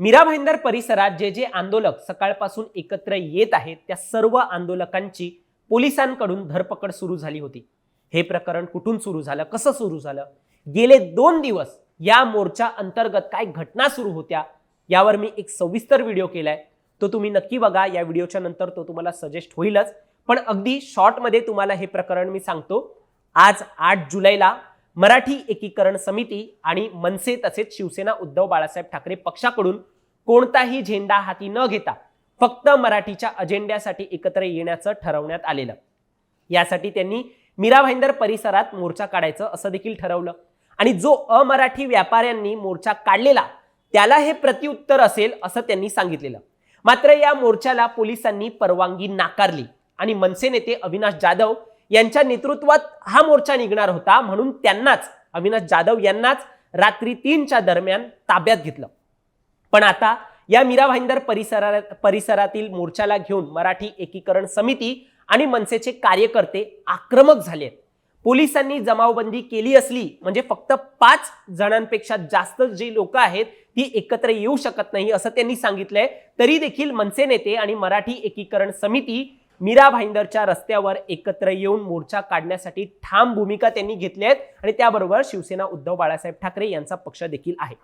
मीरा भाईंदर परिसरात जे जे आंदोलक सकाळपासून एकत्र येत आहेत त्या सर्व आंदोलकांची पोलिसांकडून धरपकड सुरू झाली होती. हे प्रकरण कुठून सुरू झालं? कसं सुरू झालं? गेले दोन दिवस या मोर्चा अंतर्गत काय घटना सुरू होत्या यावर मी एक सविस्तर व्हिडिओ केलाय. तो तुम्ही नक्की बघा या व्हिडिओच्या नंतर तो तुम्हाला सजेस्ट होईलच. पण अगदी शॉर्टमध्ये तुम्हाला हे प्रकरण मी सांगतो. आज आठ जुलैला मराठी एकीकरण समिती आणि मनसे तसेच शिवसेना उद्धव बाळासाहेब ठाकरे पक्षाकडून कोणताही झेंडा हाती न घेता फक्त मराठीच्या अजेंड्यासाठी एकत्र येण्याचं ठरवण्यात आलेलं. यासाठी त्यांनी मीरा भाईंदर परिसरात मोर्चा काढायचं असं देखील ठरवलं. आणि जो अमराठी व्यापाऱ्यांनी मोर्चा काढलेला त्याला हे प्रत्युत्तर असेल असं त्यांनी सांगितलेलं. मात्र या मोर्चाला पोलिसांनी परवानगी नाकारली आणि मनसे नेते अविनाश जाधव यांच्या नेतृत्वात हा मोर्चा निघणार होता म्हणून त्यांनाच अविनाश जाधव यांनाच रात्री तीनच्या दरम्यान ताब्यात घेतलं. पण आता या मीरा भाईंदर परिसरा परिसरातील मोर्चाला घेऊन मराठी एकीकरण समिती आणि मनसेचे कार्यकर्ते आक्रमक झाले. आहेत पोलिसांनी जमावबंदी केली असली म्हणजे फक्त पाच जणांपेक्षा जास्त जी लोक आहेत ती एकत्र येऊ शकत नाही असं त्यांनी सांगितलंय. तरी देखील मनसे नेते आणि मराठी एकीकरण समिती मीरा भाईंदरच्या रस्त्यावर एकत्र येऊन मोर्चा काढण्यासाठी ठाम भूमिका त्यांनी घेतली आहेत आणि त्याबरोबर शिवसेना उद्धव बाळासाहेब ठाकरे यांचा पक्ष देखील आहे.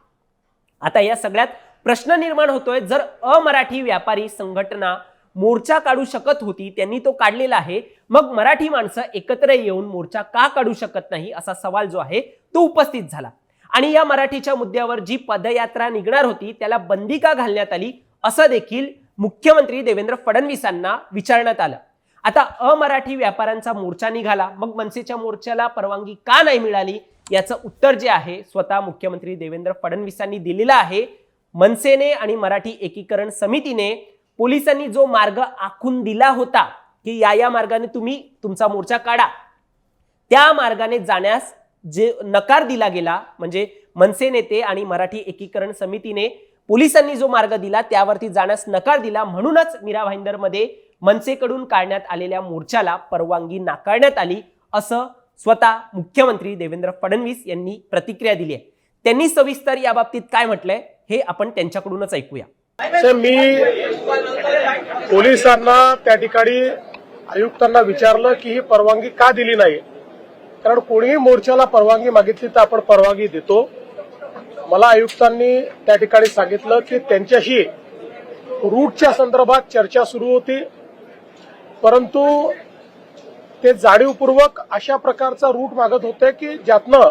आता या सगळ्यात प्रश्न निर्माण होतोय. जर अमराठी व्यापारी संघटना मोर्चा काढू शकत होती त्यांनी तो काढलेला आहे मग मराठी माणसं एकत्र येऊन मोर्चा का काढू शकत नाही असा सवाल जो आहे तो उपस्थित झाला. आणि या मराठीच्या मुद्द्यावर जी पदयात्रा निघणार होती त्याला बंदी का घालण्यात आली असं देखील मुख्यमंत्री देवेंद्र फडणवीसांना विचारण्यात आलं. आता अमराठी व्यापाऱ्यांचा मोर्चा निघाला. मग मनसेच्या मोर्चाला परवानगी का नाही मिळाली? याचं उत्तर जे आहे स्वतः मुख्यमंत्री देवेंद्र फडणवीसांनी दिलेलं आहे. मनसेने आणि मराठी एकीकरण समितीने पोलिसांनी जो मार्ग आखून दिला होता की या या मार्गाने तुम्ही तुमचा मोर्चा काढा. त्या मार्गाने जाण्यास जे नकार दिला गेला म्हणजे मनसे नेते आणि मराठी एकीकरण समितीने पोलिसांनी जो मार्ग दिला त्यावरती जाण्यास नकार दिला म्हणूनच मीरा भाईंदरमध्ये मनसेकडून काढण्यात आलेल्या मोर्चाला परवानगी नाकारण्यात आली असं स्वतः मुख्यमंत्री देवेंद्र फडणवीस यांनी प्रतिक्रिया दिली आहे. त्यांनी सविस्तर या बाबतीत काय म्हटलंय हे आपण त्यांच्याकडूनच ऐकूया. मी पोलिसांना त्या ठिकाणी आयुक्तांना विचारलं की ही परवानगी का दिली नाही? कारण कोणीही मोर्चाला परवानगी मागितली तर आपण परवानगी देतो. मला आयुक्तांनी त्या ठिकाणी सांगितलं की त्यांच्याशी रूटच्या संदर्भात चर्चा सुरू होती. परंतु ते जाणीवपूर्वक अशा प्रकारचा रूट मागत होते की ज्यातनं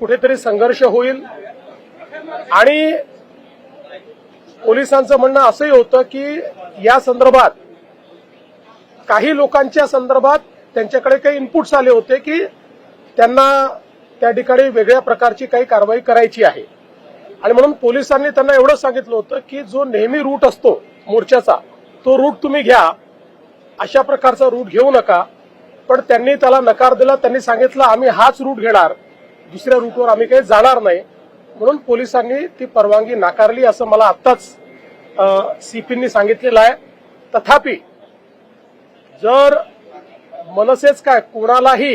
कुठेतरी संघर्ष होईल. आणि पोलिसांचं म्हणणं असंही होतं की या संदर्भात काही लोकांच्या संदर्भात त्यांच्याकडे काही इनपुट्स आले होते की त्यांना त्या ठिकाणी वेगळ्या प्रकारची काही कारवाई करायची आहे. आणि म्हणून पोलिसांनी त्यांना एवढं सांगितलं होतं की जो नेहमी रूट असतो मोर्चाचा तो रूट तुम्ही घ्या. अशा प्रकारचा रूट घेऊ नका. पण त्यांनी त्याला नकार दिला त्यांनी सांगितलं आम्ही हाच रूट घेणार. दुसऱ्या रूटवर आम्ही काही जाणार नाही. म्हणून पोलिसांनी ती परवानगी नाकारली असं मला आत्ताच सीपींनी सांगितलेलं आहे. तथापि जर मनसेच काय कोणालाही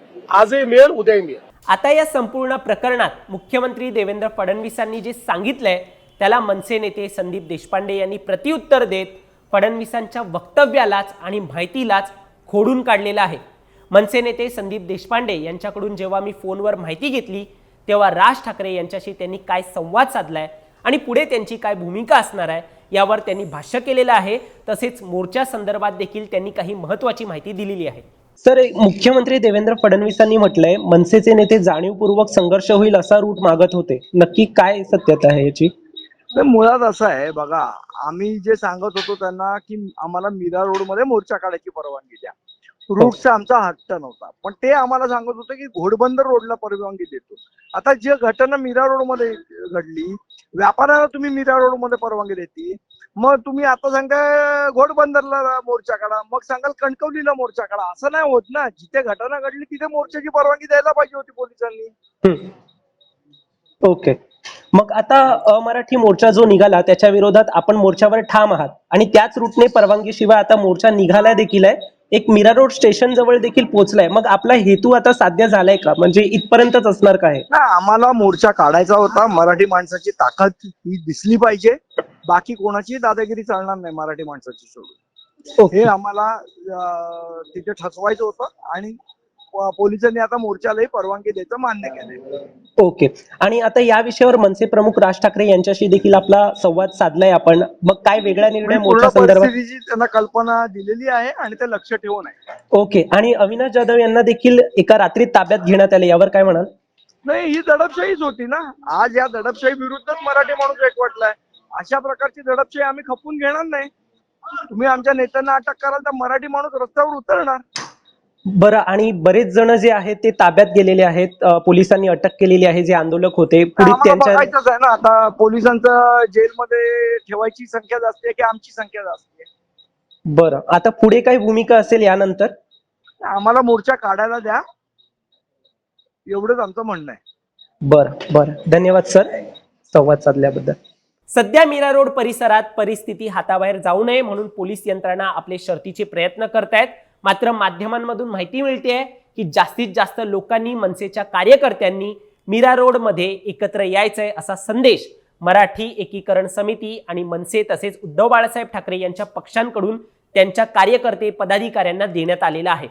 आजही मिळेल उद्याही मिळेल. आता या संपूर्ण प्रकरणात मुख्यमंत्री देवेंद्र फडणवीसांनी जे सांगितलंय त्याला मनसे नेते संदीप देशपांडे यांनी प्रतिउत्तर देत फडणवीसांच्या वक्तव्यालाच आणि माहितीलाच खोडून काढलेलं आहे. मनसे नेते संदीप देशपांडे यांच्याकडून जेव्हा मी फोनवर माहिती घेतली तेव्हा राज ठाकरे यांच्याशी त्यांनी काय संवाद साधलाय आणि पुढे त्यांची काय भूमिका असणार आहे यावर त्यांनी भाष्य केलेलं आहे. तसेच मोर्चा संदर्भात देखील त्यांनी काही महत्वाची माहिती दिलेली आहे. सर मुख्यमंत्री देवेंद्र फडणवीसांनी म्हटलंय मनसेचे नेते जाणीवपूर्वक संघर्ष होईल असा रूट मागत होते. नक्की काय सत्यता आहे याची? तर मुळात असं आहे बघा आम्ही जे सांगत होतो त्यांना की आम्हाला मीरा रोडमध्ये मोर्चा काढायची परवानगी द्या. रूटचा आमचा हट्ट नव्हता. पण ते आम्हाला सांगत होते की घोडबंदर रोडला परवानगी देतो. आता जी घटना मीरा रोडमध्ये घडली व्यापाऱ्याला तुम्ही मीरा रोडमध्ये परवानगी देते मग तुम्ही आता सांगताय घोडबंदरला मोर्चा काढा. मग सांगाल कणकवलीला मोर्चा काढा. असं नाही होत ना. जिथे घटना घडली तिथे मोर्चाची परवानगी द्यायला पाहिजे होती पोलिसांनी. ओके. मग आता अमराठी मोर्चा जो निघाला त्याच्या विरोधात आपण मोर्चावर ठाम आहात. आणि त्याच रूटने परवानगीशिवाय आता मोर्चा निघाला देखील आहे. एक मीरा रोड स्टेशन जवळ देखील पोहोचलाय. मग आपला हेतू आता साध्य झालाय का? म्हणजे इथपर्यंतच असणार का आहे ना आम्हाला मोर्चा काढायचा होता. मराठी माणसाची ताकद ही दिसली पाहिजे. बाकी कोणाची दादागिरी चालणार नाही मराठी माणसाची सोडून. ओके. हे आम्हाला तिथे ठसवायचं होतं आणि पोलिसांनी आता मोर्चालाही परवानगी द्यायचं मान्य केलंय ओके. आणि आता या विषयावर मनसे प्रमुख राज ठाकरे यांच्याशी देखील आपला संवाद साधलाय आपण. मग काय वेगळा निर्णय मोर्चा संदर्भात त्यांना कल्पना दिलेली आहे आणि ते लक्ष ठेवून आहे. ओके. आणि अविनाश जाधव यांना देखील एका रात्रीत ताब्यात घेण्यात आले. यावर काय म्हणाल? नाही ही दडपशाहीच होती ना. आज या दडपशाही विरुद्धच मराठी माणूस एकवटलाय. अशा प्रकारची दडपशाही आम्ही खपून घेणार नाही. तुम्ही आमच्या नेत्यांना अटक कराल तर मराठी माणूस रस्त्यावर उतरणार. बरं आणि बरेच जण जे आहेत ते ताब्यात गेलेले आहेत. पोलिसांनी अटक केलेली आहे जे आंदोलक होते. पुढे त्यांच्या बघायचंच आहे ना. आता पोलिसांचं जेलमध्ये ठेवायची संख्या जास्त आहे की आमची संख्या जास्त आहे? बरं आता पुढे काय भूमिका असेल यानंतर? आम्हाला मोर्चा काढायला द्या. एवढंच आमचं म्हणणं आहे. बरं बरं. धन्यवाद सर. संवाद साधल्याबद्दल. सध्या मीरा रोड परिसरात परिस्थिती हाताबाहेर जाऊ नये म्हणून पोलीस यंत्रणा आपले शर्तीचे प्रयत्न करतायत. मात्र माध्यमांमधून माहिती मिळते की जास्तीत जास्त लोकांनी मनसेच्या कार्यकर्त्यांनी मीरा रोडमध्ये एकत्र यायचंय असा संदेश मराठी एकीकरण समिती आणि मनसे तसेच उद्धव बाळासाहेब ठाकरे यांच्या पक्षांकडून त्यांच्या कार्यकर्ते पदाधिकाऱ्यांना देण्यात आलेला आहे.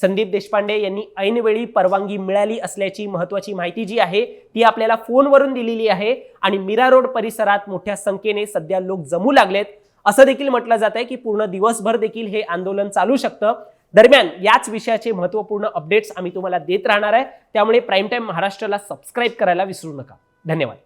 संदीप देशपांडे यांनी ऐनवेळी परवानगी मिळाली असल्याची महत्वाची माहिती जी आहे ती आपल्याला फोनवरून दिलेली आहे आणि मीरा रोड परिसरात मोठ्या संख्येने सध्या लोक जमू लागलेत. असं देखील म्हटलं जात आहे की पूर्ण दिवसभर देखील हे आंदोलन चालू शकतं. दरम्यान याच विषयाचे महत्त्वपूर्ण अपडेट्स आम्ही तुम्हाला देत राहणार आहे. त्यामुळे प्राईम टाईम महाराष्ट्राला सबस्क्राईब करायला विसरू नका. धन्यवाद.